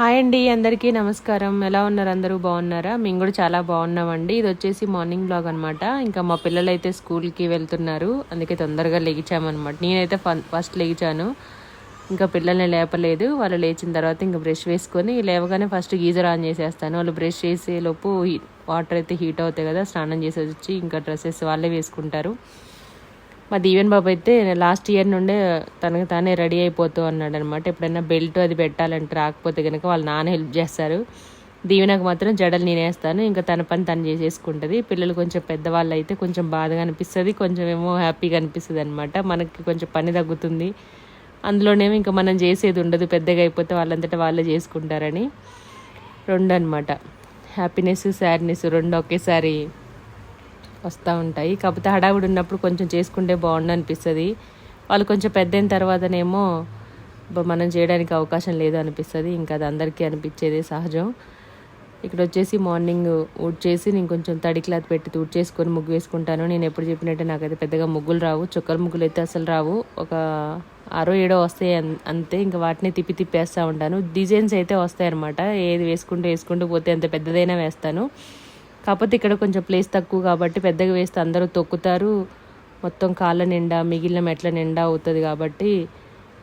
Hi అండి అందరికీ నమస్కారం. ఎలా ఉన్నారు అందరూ? బాగున్నారా? మేము కూడా చాలా బాగున్నామండి. ఇది వచ్చేసి మార్నింగ్ బ్లాగ్ అనమాట ఇంకా మా పిల్లలు అయితే స్కూల్కి వెళ్తున్నారు. అందుకే తొందరగా లెగిచామన్నమాట నేనైతే ఫన్- ఫస్ట్ లెగిచాను ఇంకా పిల్లల్ని లేపలేదు. వాళ్ళు లేచిన తర్వాత ఇంకా బ్రష్ వేసుకొని లేవగానే ఫస్ట్ గీజర్ ఆన్ చేసేస్తాను. వాళ్ళు బ్రష్ చేసే లోపు హీ- వాటర్ అయితే హీట్ అవుతాయి కదా స్నానం చేసి వచ్చి ఇంకా డ్రెస్సెస్ వాళ్ళే వేసుకుంటారు. మా దీవెన్ బాబు అయితే లాస్ట్ ఇయర్ నుండే తనకు తానే రెడీ అయిపోతూ అన్నాడు అనమాట ఎప్పుడైనా బెల్ట్ అది పెట్టాలంటే రాకపోతే కనుక వాళ్ళు నాన్న హెల్ప్ చేస్తారు. దీవెనకు మాత్రం జడలు నేనేస్తాను. ఇంకా తన పని తను చేసేసుకుంటుంది. పిల్లలు కొంచెం పెద్దవాళ్ళు అయితే కొంచెం బాధగా అనిపిస్తుంది. కొంచెం ఏమో హ్యాపీగా అనిపిస్తుంది అనమాట మనకి కొంచెం పని తగ్గుతుంది. అందులోనేమో ఇంకా మనం చేసేది ఉండదు. పెద్దగా అయిపోతే వాళ్ళంతటా వాళ్ళే చేసుకుంటారని. రెండు అనమాట హ్యాపీనెస్ సాడ్నెస్ రెండు ఒకేసారి వస్తూ ఉంటాయి. కాకపోతే హడావుడి ఉన్నప్పుడు కొంచెం చేసుకుంటే బాగుండు అనిపిస్తుంది వాళ్ళు కొంచెం పెద్దయిన తర్వాతనేమో మనం చేయడానికి అవకాశం లేదు అనిపిస్తుంది. ఇంకా అది అందరికీ అనిపించేదే సహజం. ఇక్కడ వచ్చేసి మార్నింగ్ ఊడ్చేసి నేను కొంచెం తడి క్లాత్ పెట్టి ఊడ్చేసుకొని ముగ్గు వేసుకుంటాను. నేను ఎప్పుడు చెప్పినట్టే నాకైతే పెద్దగా ముగ్గులు రావు. చుక్కల ముగ్గులు అయితే అసలు రావు. ఒక ఆరో ఏడో వస్తాయి అంతే. ఇంకా వాటిని తిప్పి తిప్పి వేస్తూ ఉంటాను. డిజైన్స్ అయితే వస్తాయి అనమాట ఏది వేసుకుంటూ వేసుకుంటూ పోతే అంత పెద్దదైనా వేస్తాను. కాకపోతే ఇక్కడ కొంచెం ప్లేస్ తక్కువ కాబట్టి పెద్దగా వేస్తే అందరూ తొక్కుతారు. మొత్తం కాళ్ళ నిండా మిగిలిన మెట్ల నిండా అవుతుంది కాబట్టి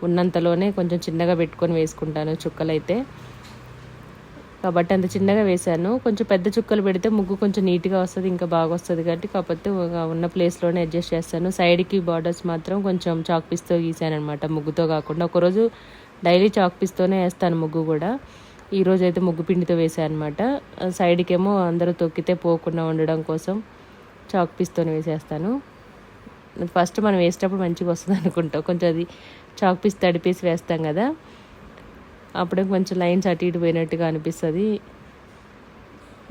ఉన్నంతలోనే కొంచెం చిన్నగా పెట్టుకొని వేసుకుంటాను చుక్కలైతే. కాబట్టి అంత చిన్నగా వేశాను. కొంచెం పెద్ద చుక్కలు పెడితే ముగ్గు కొంచెం నీట్గా వస్తుంది ఇంకా బాగా వస్తుంది కాబట్టి కాకపోతే ఉన్న ప్లేస్లోనే అడ్జస్ట్ చేస్తాను. సైడ్కి బార్డర్స్ మాత్రం కొంచెం చాక్ పీస్తో గీసాను అనమాట ముగ్గుతో కాకుండా. ఒకరోజు డైలీ చాక్ పీస్తోనే వేస్తాను ముగ్గు కూడా. ఈరోజు అయితే ముగ్గు పిండితో వేసాను అనమాట సైడ్కేమో అందరూ తొక్కితే పోకుండా ఉండడం కోసం చాక్ పీస్తోనే వేసేస్తాను. ఫస్ట్ మనం వేసేటప్పుడు మంచిగా వస్తుంది అనుకుంటాం. కొంచెం అది చాక్ పీస్ తడిపేసి వేస్తాం కదా. అప్పుడే కొంచెం లైన్స్ అటు ఇటు పోయినట్టుగా అనిపిస్తుంది.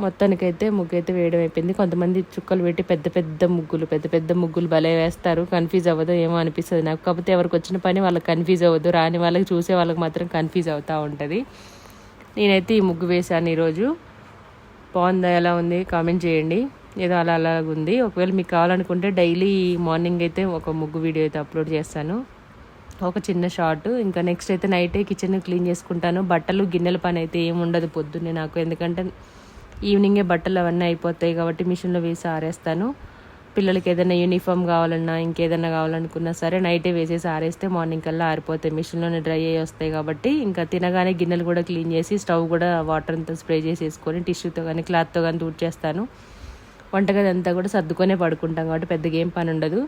మొత్తానికైతే ముగ్గు అయితే వేయడం అయిపోయింది. కొంతమంది చుక్కలు పెట్టి పెద్ద పెద్ద ముగ్గులు పెద్ద పెద్ద ముగ్గులు భలే వేస్తారు. కన్ఫ్యూజ్ అవ్వదు ఏమో అనిపిస్తుంది నాకు. కాకపోతే ఎవరికి వచ్చిన పని వాళ్ళకి కన్ఫ్యూజ్ అవ్వదు. రాని వాళ్ళకి చూసే వాళ్ళకి మాత్రం కన్ఫ్యూజ్ అవుతూ ఉంటుంది. నేనైతే ఈ ముగ్గు వేశాను ఈరోజు. బాగుందా? ఎలా ఉంది? కామెంట్ చేయండి. ఏదో అలా అలా ఉంది. ఒకవేళ మీకు కావాలనుకుంటే డైలీ మార్నింగ్ అయితే ఒక ముగ్గు వీడియో అయితే అప్లోడ్ చేస్తాను. ఒక చిన్న షార్ట్ ఇంకా నెక్స్ట్ అయితే నైటే కిచెన్ క్లీన్ చేసుకుంటాను. బట్టలు గిన్నెల పని అయితే ఏమి ఉండదు పొద్దున్నే నాకు. ఎందుకంటే ఈవినింగే బట్టలు అవన్నీ అయిపోతాయి కాబట్టి మిషన్లో వేసి ఆరేస్తాను. పిల్లలకి ఏదైనా యూనిఫామ్ కావాలన్నా ఇంకేదైనా కావాలనుకున్నా సరే నైటే వేసేసి ఆరేస్తే మార్నింగ్ కల్లా ఆరిపోతాయి. మిషన్లోనే డ్రై అయ్యి వస్తాయి కాబట్టి ఇంకా తినగానే గిన్నెలు కూడా క్లీన్ చేసి స్టవ్ కూడా వాటర్ అంతా స్ప్రే చేసేసుకొని టిష్యూతో కానీ క్లాత్తో కానీ తుడిచేస్తాను. వంటగది అంతా కూడా సర్దుకొనే పడుకుంటాం కాబట్టి పెద్దగా ఏం పని ఉండదు.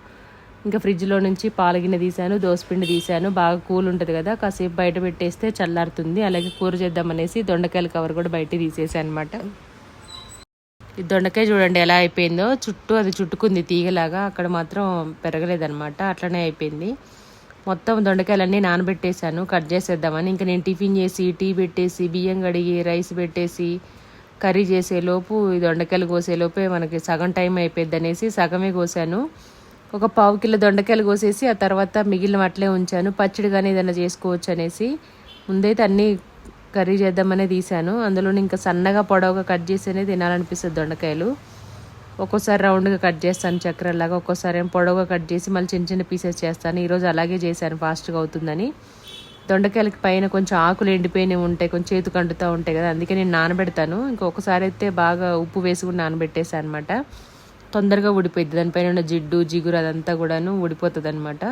ఇంకా ఫ్రిడ్జ్లో నుంచి పాలగిన్నె గిన్నె తీసాను దోసపిండి తీసాను బాగా కూల్ ఉంటుంది కదా కాసేపు బయట పెట్టేస్తే చల్లారుతుంది. అలాగే కూర చేద్దామనేసి దొండకాయల కవర్ కూడా బయట తీసేసాను అనమాట ఈ దొండకాయ చూడండి ఎలా అయిపోయిందో. చుట్టూ అది చుట్టుకుంది తీగలాగా. అక్కడ మాత్రం పెరగలేదనమాట అట్లనే అయిపోయింది. మొత్తం దొండకాయలన్నీ నానబెట్టేశాను. కట్ చేసేద్దామని ఇంకా నేను టిఫిన్ చేసి టీ పెట్టేసి బియ్యం కడిగి రైస్ పెట్టేసి కర్రీ చేసేలోపు ఈ దొండకాయలు కోసేలోపే మనకి సగం టైం అయిపోయింది అనేసి సగమే కోసాను. ఒక పావు కిలో దొండకాయలు కోసేసి ఆ తర్వాత మిగిలిన అట్లే ఉంచాను. పచ్చడి కానీ ఏదైనా చేసుకోవచ్చు అనేసి. ముందైతే అన్నీ కర్రీ చేద్దామనే తీసాను అందులో ఇంకా సన్నగా పొడవుగా కట్ చేసేనే తినాలనిపిస్తుంది దొండకాయలు. ఒక్కోసారి రౌండ్గా కట్ చేస్తాను చక్కెరలాగా ఒక్కోసారి ఏం పొడవుగా కట్ చేసి మళ్ళీ చిన్న చిన్న పీసెస్ చేస్తాను. ఈరోజు అలాగే చేశాను ఫాస్ట్గా అవుతుందని. దొండకాయలకి పైన కొంచెం ఆకులు ఎండిపోయినవి ఉంటాయి కొంచెం చేతికి అంటుతూ ఉంటాయి కదా అందుకే నేను నానబెడతాను. ఇంకొకసారి అయితే బాగా ఉప్పు వేసుకుని నానబెట్టేసాను అనమాట తొందరగా ఊడిపోయింది దానిపైన ఉన్న జిడ్డు జిగురు అదంతా కూడాను ఉడిపోతుంది అనమాట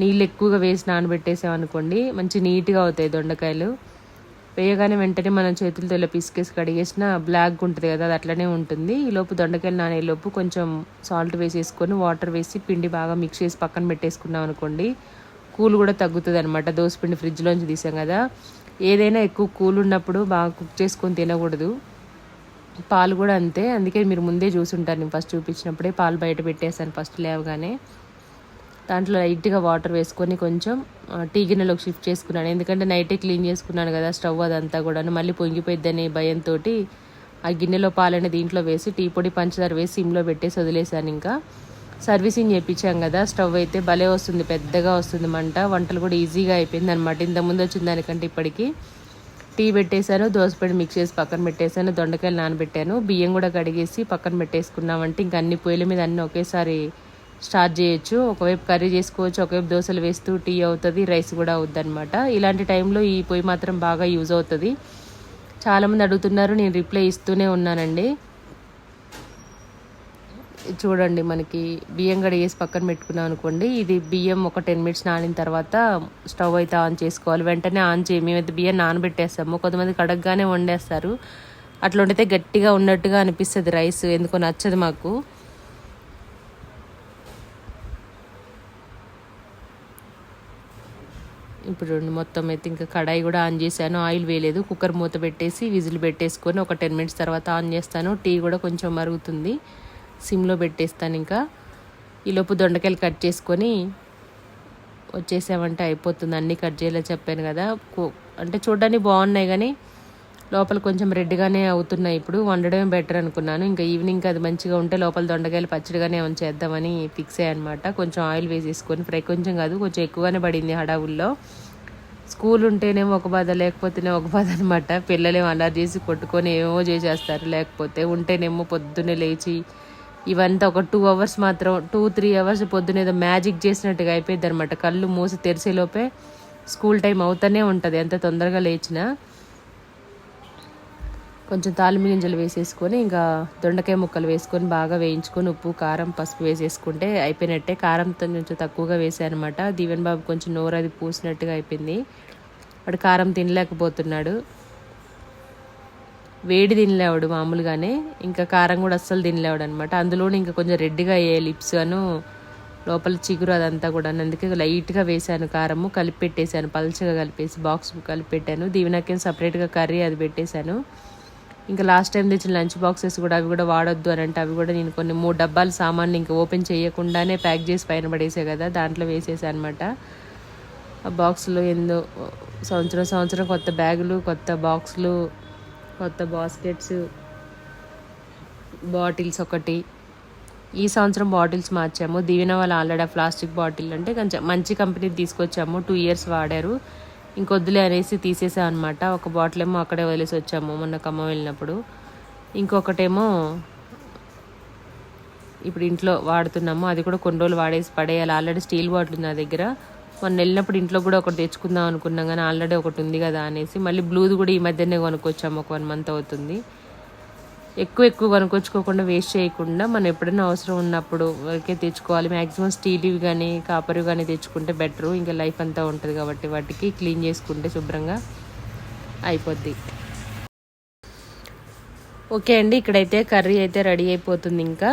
నీళ్ళు ఎక్కువగా వేసి నానబెట్టేసామనుకోండి మంచి నీట్గా అవుతాయి దొండకాయలు. వేయగానే వెంటనే మనం చేతులతో ఇలా పిసికేసి కడిగేసిన బ్లాక్ ఉంటుంది కదా అది అట్లనే ఉంటుంది. ఈ లోపు దొండకాయలు నానే లోపు కొంచెం సాల్ట్ వేసేసుకొని వాటర్ వేసి పిండి బాగా మిక్స్ చేసి పక్కన పెట్టేసుకున్నాం అనుకోండి కూల్ కూడా తగ్గుతుంది అనమాట పిండి ఫ్రిడ్జ్లోంచి తీసాం కదా. ఏదైనా ఎక్కువ కూల్ ఉన్నప్పుడు బాగా కుక్ చేసుకొని తినకూడదు. పాలు కూడా అంతే. అందుకే మీరు ముందే చూసుంటారు. నేను ఫస్ట్ చూపించినప్పుడే పాలు బయట పెట్టేశాను ఫస్ట్ లేవగానే. దాంట్లో లైట్గా వాటర్ వేసుకొని కొంచెం టీ గిన్నెలోకి షిఫ్ట్ చేసుకున్నాను. ఎందుకంటే నైటే క్లీన్ చేసుకున్నాను కదా స్టవ్ అదంతా కూడా మళ్ళీ పొంగిపోయిద్దని భయంతో ఆ గిన్నెలో పాలని దీంట్లో వేసి టీ పొడి పంచదార వేసి సిమ్లో పెట్టేసి వదిలేసాను ఇంకా. సర్వీసింగ్ చేయించాం కదా స్టవ్ అయితే భలే వస్తుంది పెద్దగా వస్తుంది మంట. వంటలు కూడా ఈజీగా అయిపోయింది అనమాట ఇంతకుముందు వచ్చిన దానికంటే ఇప్పటికి టీ పెట్టేశాను దోసపిండి మిక్స్ చేసి పక్కన పెట్టేశాను దొండకాయలు నానబెట్టాను బియ్యం కూడా కడిగేసి పక్కన పెట్టేసుకున్నామంటే ఇంకా అన్ని పొయ్యిల మీద అన్నీ ఒకేసారి స్టార్ట్ చేయొచ్చు. ఒకవైపు కర్రీ చేసుకోవచ్చు ఒకవైపు దోశలు వేస్తూ టీ అవుతుంది రైస్ కూడా అవుద్ది అనమాట ఇలాంటి టైంలో ఈ పొయ్యి మాత్రం బాగా యూజ్ అవుతుంది. చాలామంది అడుగుతున్నారు నేను రిప్లై ఇస్తూనే ఉన్నానండి. చూడండి మనకి బియ్యం వేసి పక్కన పెట్టుకున్నాం అనుకోండి ఇది బియ్యం ఒక టెన్ మినిట్స్ నానిన తర్వాత స్టవ్ అయితే ఆన్ చేసుకోవాలి. వెంటనే ఆన్ చేయి మేమైతే బియ్యం నానబెట్టేస్తాము. కొంతమంది కడగగానే వండేస్తారు. అట్లా వండితే గట్టిగా ఉన్నట్టుగా అనిపిస్తుంది రైస్ ఎందుకో నచ్చదు మాకు. ఇప్పుడు మొత్తం అయితే ఇంకా కడాయి కూడా ఆన్ చేశాను. ఆయిల్ వేయలేదు. కుక్కర్ మూత పెట్టేసి విజిల్ పెట్టేసుకొని ఒక టెన్ మినిట్స్ తర్వాత ఆన్ చేస్తాను. టీ కూడా కొంచెం మరుగుతుంది. సిమ్లో పెట్టేస్తాను ఇంకా. ఈలోపు దొండకాయలు కట్ చేసుకొని వచ్చేసామంటే అయిపోతుంది. అన్నీ కట్ చేయాలో చెప్పాను కదా. అంటే చూడడానికి బాగున్నాయి కానీ లోపల కొంచెం రెడ్గానే అవుతున్నాయి. ఇప్పుడు వండడమే బెటర్ అనుకున్నాను. ఇంకా ఈవినింగ్ అది మంచిగా ఉంటే లోపల దొండకాయలు పచ్చడిగానే ఏమైనా చేద్దామని ఫిక్స్ అయ్యానమాట కొంచెం ఆయిల్ వేసేసుకొని ఫ్రై కొంచెం కాదు కొంచెం ఎక్కువగానే పడింది హడావుల్లో. స్కూల్ ఉంటేనేమో ఒక బాధ లేకపోతేనే ఒక బాధ అనమాట పిల్లలేమో అల్లరి చేసి కొట్టుకొని ఏమో చేసేస్తారు. లేకపోతే ఉంటేనేమో పొద్దున్నే లేచి ఇవంతా ఒక టూ అవర్స్ మాత్రం టూ త్రీ అవర్స్ పొద్దున ఏదో మ్యాజిక్ చేసినట్టుగా అయిపోయింది అనమాట కళ్ళు మూసి తెరిసేలోపే స్కూల్ టైం అవుతూనే ఉంటుంది. ఎంత తొందరగా లేచినా కొంచెం తాలిమి గింజలు వేసేసుకొని ఇంకా దొండకాయ ముక్కలు వేసుకొని బాగా వేయించుకొని ఉప్పు కారం పసుపు వేసేసుకుంటే అయిపోయినట్టే. కారంతో కొంచెం తక్కువగా వేసానమాట. దీవెన్ బాబు కొంచెం నోరు అది పూసినట్టుగా అయిపోయింది. వాడు కారం తినలేకపోతున్నాడు. వేడి తినలేవాడు మామూలుగానే. ఇంకా కారం కూడా అస్సలు తినలేవాడు అనమాట అందులోనే ఇంకా కొంచెం రెడ్డిగా అయ్యే లిప్స్ అను లోపల చిగురు అదంతా కూడా అందుకే లైట్గా వేసాను కారము కలిపి పెట్టేశాను. పల్చగా కలిపేసి బాక్స్ కలిపి పెట్టాను. దీవెనకేం సపరేట్గా కర్రీ అది పెట్టేశాను. ఇంకా లాస్ట్ టైం తెచ్చిన లంచ్ బాక్సెస్ కూడా అవి కూడా వాడొద్దు అని అంటే అవి కూడా నేను కొన్ని మూడు డబ్బాలు సామాన్లు ఇంకా ఓపెన్ చేయకుండానే ప్యాక్ చేసి పైన పడేసే కదా దాంట్లో వేసేసా అనమాట ఆ బాక్స్లో ఏందో సంవత్సరం సంవత్సరం కొత్త బ్యాగులు కొత్త బాక్సులు కొత్త బాస్కెట్స్ బాటిల్స్ ఒకటి. ఈ సంవత్సరం బాటిల్స్ మార్చాము. దీవెన వాళ్ళు ఆల్రెడీ ఆ ప్లాస్టిక్ బాటిల్ అంటే కొంచెం మంచి కంపెనీ తీసుకొచ్చాము. టూ ఇయర్స్ వాడారు. ఇంకొద్దులే అనేసి తీసేసాం అనమాట ఒక బాటిల్ ఏమో అక్కడే వదిలేసి వచ్చాము మొన్న ఖమ్మం వెళ్ళినప్పుడు. ఇంకొకటేమో ఇప్పుడు ఇంట్లో వాడుతున్నాము అది కూడా కొన్ని రోజులు వాడేసి పడేయాలి. ఆల్రెడీ స్టీల్ బాటిల్ ఉంది నా దగ్గర. మొన్న వెళ్ళినప్పుడు ఇంట్లో కూడా ఒకటి తెచ్చుకుందాం అనుకున్నాం కానీ ఆల్రెడీ ఒకటి ఉంది కదా అనేసి. మళ్ళీ బ్లూది కూడా ఈ మధ్యనే కొనుక్కొచ్చాము ఒక వన్ మంత్ అవుతుంది. ఎక్కువ ఎక్కువ కొనుక్కొచ్చుకోకుండా వేస్ట్ చేయకుండా మనం ఎప్పుడైనా అవసరం ఉన్నప్పుడు వరకే తెచ్చుకోవాలి. మ్యాక్సిమం స్టీల్వి కానీ కాపర్ కానీ తెచ్చుకుంటే బెటరు ఇంకా లైఫ్ అంతా ఉంటుంది కాబట్టి వాటికి క్లీన్ చేసుకుంటే శుభ్రంగా అయిపోద్ది. ఓకే అండి ఇక్కడైతే కర్రీ అయితే రెడీ అయిపోతుంది ఇంకా.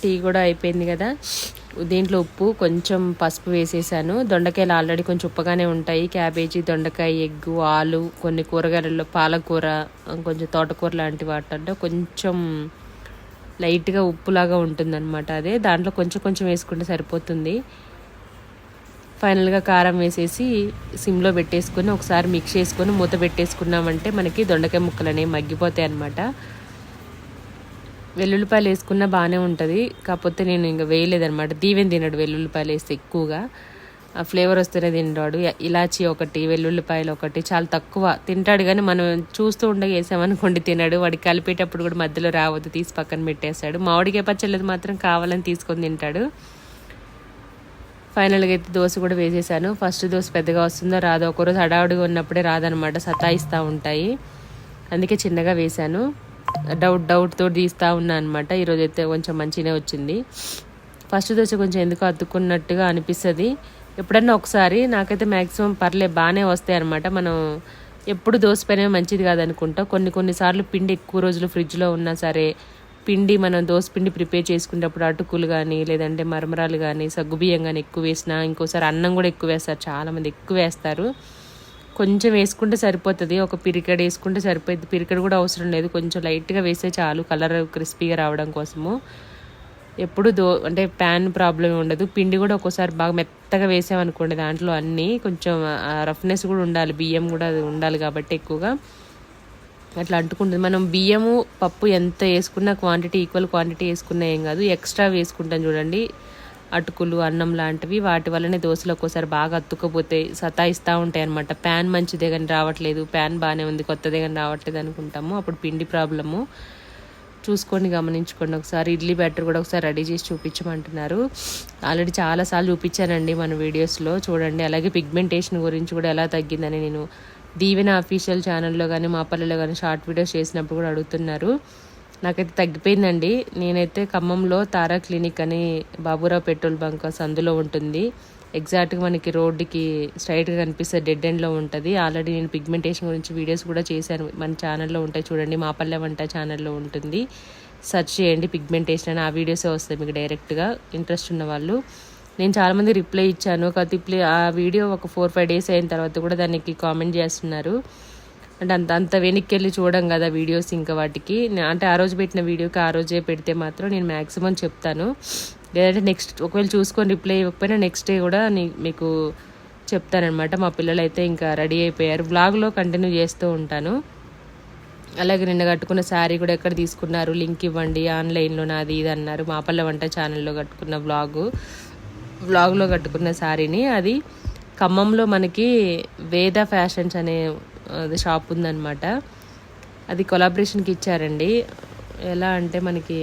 టీ కూడా అయిపోయింది కదా. దీంట్లో ఉప్పు కొంచెం పసుపు వేసేసాను. దొండకాయలు ఆల్రెడీ కొంచెం ఉప్పగానే ఉంటాయి. క్యాబేజీ దొండకాయ ఎగ్గు ఆలు కొన్ని కూరగాయలలో పాలకూర కొంచెం తోటకూర లాంటి వాటిల్లో కొంచెం లైట్గా ఉప్పులాగా ఉంటుందన్నమాట అదే. దాంట్లో కొంచెం కొంచెం వేసుకుంటే సరిపోతుంది. ఫైనల్గా కారం వేసేసి సిమ్లో పెట్టేసుకొని ఒకసారి మిక్స్ చేసుకొని మూత పెట్టేసుకున్నామంటే మనకి దొండకాయ ముక్కలు అనేవి మగ్గిపోతాయి అన్నమాట వెల్లుల్లిపాయలు వేసుకున్నా బాగానే ఉంటుంది. కాకపోతే నేను ఇంకా వేయలేదనమాట దీవెన్ తినడు వెల్లుల్లిపాయలు వేస్తే ఎక్కువగా. ఆ ఫ్లేవర్ వస్తేనే తింటాడు. ఇలాచి ఒకటి వెల్లుల్లిపాయలు ఒకటి చాలా తక్కువ. తింటాడు కానీ మనం చూస్తూ ఉండగా వేసామనుకోండి తినడు. వాడికి కలిపేటప్పుడు కూడా మధ్యలో రావద్దు తీసి పక్కన పెట్టేస్తాడు. మామిడికాయ పచ్చళ్ళది మాత్రం కావాలని తీసుకొని తింటాడు. ఫైనల్గా అయితే దోశ కూడా వేసేసాను. ఫస్ట్ దోశ పెద్దగా వస్తుందో రాదో ఒకరోజు హడావుడిగా ఉన్నప్పుడే రాదనమాట సతాయిస్తూ ఉంటాయి. అందుకే చిన్నగా వేశాను డౌట్ డౌట్తో తీస్తూ ఉన్నా అనమాట ఈరోజు అయితే కొంచెం మంచిగానే వచ్చింది. ఫస్ట్ దోశ కొంచెం ఎందుకు అతుక్కున్నట్టుగా అనిపిస్తుంది. ఎప్పుడన్నా ఒకసారి నాకైతే మ్యాక్సిమం పర్లే బాగానే వస్తాయి అనమాట మనం ఎప్పుడు దోశ మంచిది కాదనుకుంటా. కొన్ని కొన్నిసార్లు పిండి ఎక్కువ రోజులు ఫ్రిడ్జ్లో ఉన్నా సరే పిండి మనం దోశ పిండి ప్రిపేర్ చేసుకునేటప్పుడు అటుకులు కానీ లేదంటే మరమరాలు కానీ సగ్గుబియ్యం కానీ ఎక్కువ వేసినా ఇంకోసారి అన్నం కూడా ఎక్కువ వేస్తారు. చాలామంది ఎక్కువ వేస్తారు. కొంచెం వేసుకుంటే సరిపోతుంది. ఒక పిరికెడ్ వేసుకుంటే సరిపోతుంది పిరికెడ్ కూడా అవసరం లేదు. కొంచెం లైట్గా వేస్తే చాలు కలర్ క్రిస్పీగా రావడం కోసము. ఎప్పుడు దో అంటే ప్యాన్ ప్రాబ్లం ఉండదు. పిండి కూడా ఒక్కోసారి బాగా మెత్తగా వేసామనుకోండి దాంట్లో అన్నీ కొంచెం రఫ్నెస్ కూడా ఉండాలి. బియ్యం కూడా అది ఉండాలి కాబట్టి ఎక్కువగా. అట్లా అంటుకుంటుంది. మనం బియ్యము పప్పు ఎంత వేసుకున్నా క్వాంటిటీ ఈక్వల్ క్వాంటిటీ వేసుకున్నా ఏం కాదు. ఎక్స్ట్రా వేసుకుంటాం చూడండి. అటుకులు అన్నం లాంటివి వాటి వల్లనే దోశలు ఒక్కోసారి బాగా అత్తుకపోతే సతాయిస్తూ ఉంటాయి అనమాట ప్యాన్ మంచిదే కానీ రావట్లేదు ప్యాన్ బాగానే ఉంది కొత్తదే కానీ రావట్లేదు అనుకుంటాము. అప్పుడు పిండి ప్రాబ్లము. చూసుకొని గమనించుకోండి. ఒకసారి ఇడ్లీ బ్యాటర్ కూడా ఒకసారి రెడీ చేసి చూపించమంటున్నారు. ఆల్రెడీ చాలాసార్లు చూపించానండి మన వీడియోస్లో. చూడండి అలాగే పిగ్మెంటేషన్ గురించి కూడా ఎలా తగ్గిందని నేను దీవెన అఫీషియల్ ఛానల్లో కానీ మా పల్లెలో కానీ షార్ట్ వీడియోస్ చేసినప్పుడు కూడా అడుగుతున్నారు. నాకైతే తగ్గిపోయిందండి. నేనైతే ఖమ్మంలో తారా క్లినిక్ అని బాబురావు పెట్రోల్ బంక్ సందులో ఉంటుంది. ఎగ్జాక్ట్గా మనకి రోడ్డుకి స్ట్రైట్గా కనిపిస్తే డెడ్ ఎండ్లో ఉంటుంది. ఆల్రెడీ నేను పిగ్మెంటేషన్ గురించి వీడియోస్ కూడా చేశాను. మన ఛానల్లో ఉంటాయి చూడండి. మా పల్లె వంట ఛానల్లో ఉంటుంది. సెర్చ్ చేయండి పిగ్మెంటేషన్ అని. ఆ వీడియోసే వస్తాయి మీకు డైరెక్ట్గా ఇంట్రెస్ట్ ఉన్న వాళ్ళు. నేను చాలామంది రిప్లై ఇచ్చాను. కాకపోతే ఆ వీడియో ఒక ఫోర్ ఫైవ్ డేస్ అయిన తర్వాత కూడా దానికి కామెంట్ చేస్తున్నారు. అంటే అంత అంత వెనక్కి వెళ్ళి చూడం కదా వీడియోస్ ఇంకా వాటికి. అంటే ఆ రోజు పెట్టిన వీడియోకి ఆ రోజే పెడితే మాత్రం నేను మ్యాక్సిమం చెప్తాను. లేదంటే నెక్స్ట్ ఒకవేళ చూసుకొని రిప్లై ఇవ్వకపోయినా నెక్స్ట్ డే కూడా మీకు చెప్తానమాట మా పిల్లలు అయితే ఇంకా రెడీ అయిపోయారు. బ్లాగ్లో కంటిన్యూ చేస్తూ ఉంటాను. అలాగే నిన్న కట్టుకున్న శారీ కూడా ఎక్కడ తీసుకున్నారు? లింక్ ఇవ్వండి. ఆన్లైన్లో నాది ఇది అన్నారు. మాపల్ల వంట ఛానల్లో కట్టుకున్న బ్లాగు వ్లాగ్లో కట్టుకున్న శారీని. అది ఖమ్మంలో మనకి వేద ఫ్యాషన్స్ అనే అది షాప్ ఉందన్నమాట. అది కొలాబరేషన్కి ఇచ్చారండి. ఎలా అంటే మనకి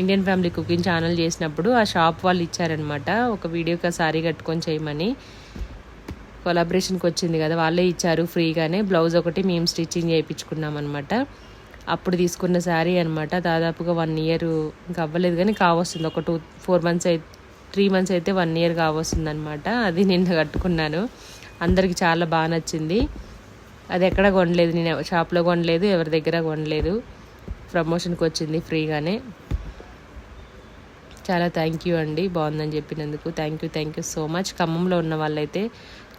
ఇండియన్ ఫ్యామిలీ కుకింగ్ ఛానల్ చేసినప్పుడు ఆ షాప్ వాళ్ళు ఇచ్చారనమాట ఒక వీడియోకి ఆ శారీ కట్టుకొని చేయమని. కొలాబరేషన్కి వచ్చింది కదా వాళ్ళే ఇచ్చారు ఫ్రీగానే. బ్లౌజ్ ఒకటి మేము స్టిచ్చింగ్ చేయించుకున్నాం అనమాట అప్పుడు తీసుకున్న శారీ అనమాట దాదాపుగా వన్ ఇయర్ ఇంకా అవ్వలేదు కానీ కావస్తుంది. ఒక టూ ఫోర్ మంత్స్ అయితే త్రీ మంత్స్ అయితే వన్ ఇయర్ కావస్తుంది అనమాట అది నిన్న కట్టుకున్నాను. అందరికి చాలా బాగా నచ్చింది. అది ఎక్కడ కొనలేదు. నేను షాప్లో కొనలేదు ఎవరి దగ్గర కొనలేదు. ప్రమోషన్కి వచ్చింది ఫ్రీగానే. చాలా థ్యాంక్ యూ అండి బాగుందని చెప్పినందుకు. Thank you thank you so much ఖమ్మంలో ఉన్న వాళ్ళైతే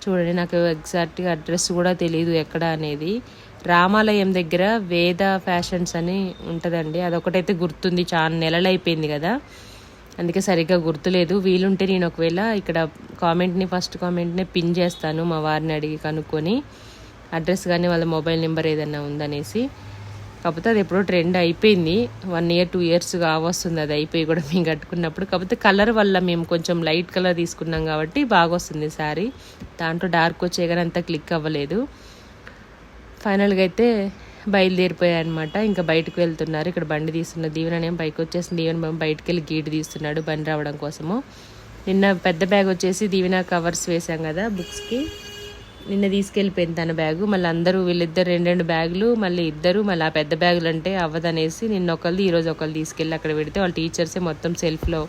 చూడండి నాకు ఎగ్జాక్ట్గా అడ్రస్ కూడా తెలియదు ఎక్కడ అనేది. రామాలయం దగ్గర వేద ఫ్యాషన్స్ అని ఉంటుందండి. అదొకటైతే గుర్తుంది చాలా నెలలు అయిపోయింది కదా. అందుకే సరిగ్గా గుర్తులేదు. వీలుంటే నేను ఒకవేళ ఇక్కడ కామెంట్ని ఫస్ట్ కామెంట్ని పిన్ చేస్తాను మా వారిని అడిగి కనుక్కొని. అడ్రస్ కానీ వాళ్ళ మొబైల్ నెంబర్ ఏదైనా ఉందనేసి. కాకపోతే అది ఎప్పుడో ట్రెండ్ అయిపోయింది. వన్ ఇయర్ టూ ఇయర్స్ కావస్తుంది అది అయిపోయి కూడా మేము కట్టుకున్నప్పుడు. కాకపోతే కలర్ వల్ల మేము కొంచెం లైట్ కలర్ తీసుకున్నాం కాబట్టి బాగా వస్తుంది శారీ. దాంట్లో డార్క్ వచ్చే కానీ అంత క్లిక్ అవ్వలేదు. ఫైనల్గా అయితే బయలుదేరిపోయాయి అనమాట ఇంకా బయటకు వెళ్తున్నారు. ఇక్కడ బండి తీస్తున్న దీవెన ఏం పైకి వచ్చేసి దీవెన బయటకు వెళ్ళి గీటు తీస్తున్నాడు. బండి రావడం కోసము. నిన్న పెద్ద బ్యాగ్ వచ్చేసి దీవెన కవర్స్ వేసాం కదా బుక్స్కి. నిన్న తీసుకెళ్ళిపోయింది తన బ్యాగు. మళ్ళీ అందరూ వీళ్ళిద్దరు రెండు రెండు బ్యాగులు మళ్ళీ ఇద్దరు మళ్ళీ ఆ పెద్ద బ్యాగులు అంటే అవ్వదనేసి నిన్న ఒకళ్ళు ఈరోజు ఒకళ్ళు తీసుకెళ్ళి అక్కడ పెడితే వాళ్ళ టీచర్సే మొత్తం సెల్ఫ్లో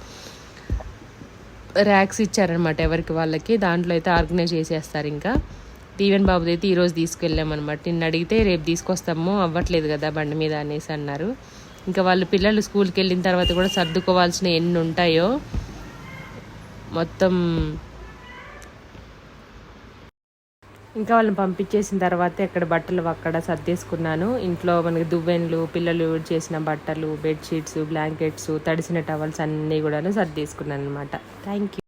ర్యాక్స్ ఇచ్చారనమాట ఎవరికి వాళ్ళకి. దాంట్లో అయితే ఆర్గనైజ్ చేసేస్తారు ఇంకా. దీవెన్ బాబుది అయితే ఈరోజు తీసుకెళ్ళామన్నమాట. నిన్న అడిగితే రేపు తీసుకొస్తాము అవ్వట్లేదు కదా బండి మీద అనేసి అన్నారు. ఇంకా వాళ్ళు పిల్లలు స్కూల్కి వెళ్ళిన తర్వాత కూడా సర్దుకోవాల్సిన ఎన్ని ఉంటాయో మొత్తం ఇంకా వాళ్ళని పంపించేసిన తర్వాత ఎక్కడ బట్టలు అక్కడ సర్దేసుకున్నాను. ఇంట్లో మనకి దువ్వెన్లు పిల్లలు చేసిన బట్టలు బెడ్షీట్స్ బ్లాంకెట్స్ తడిసిన టవల్స్ అన్నీ కూడాను సర్దేసుకున్నాను అనమాట థ్యాంక్ యూ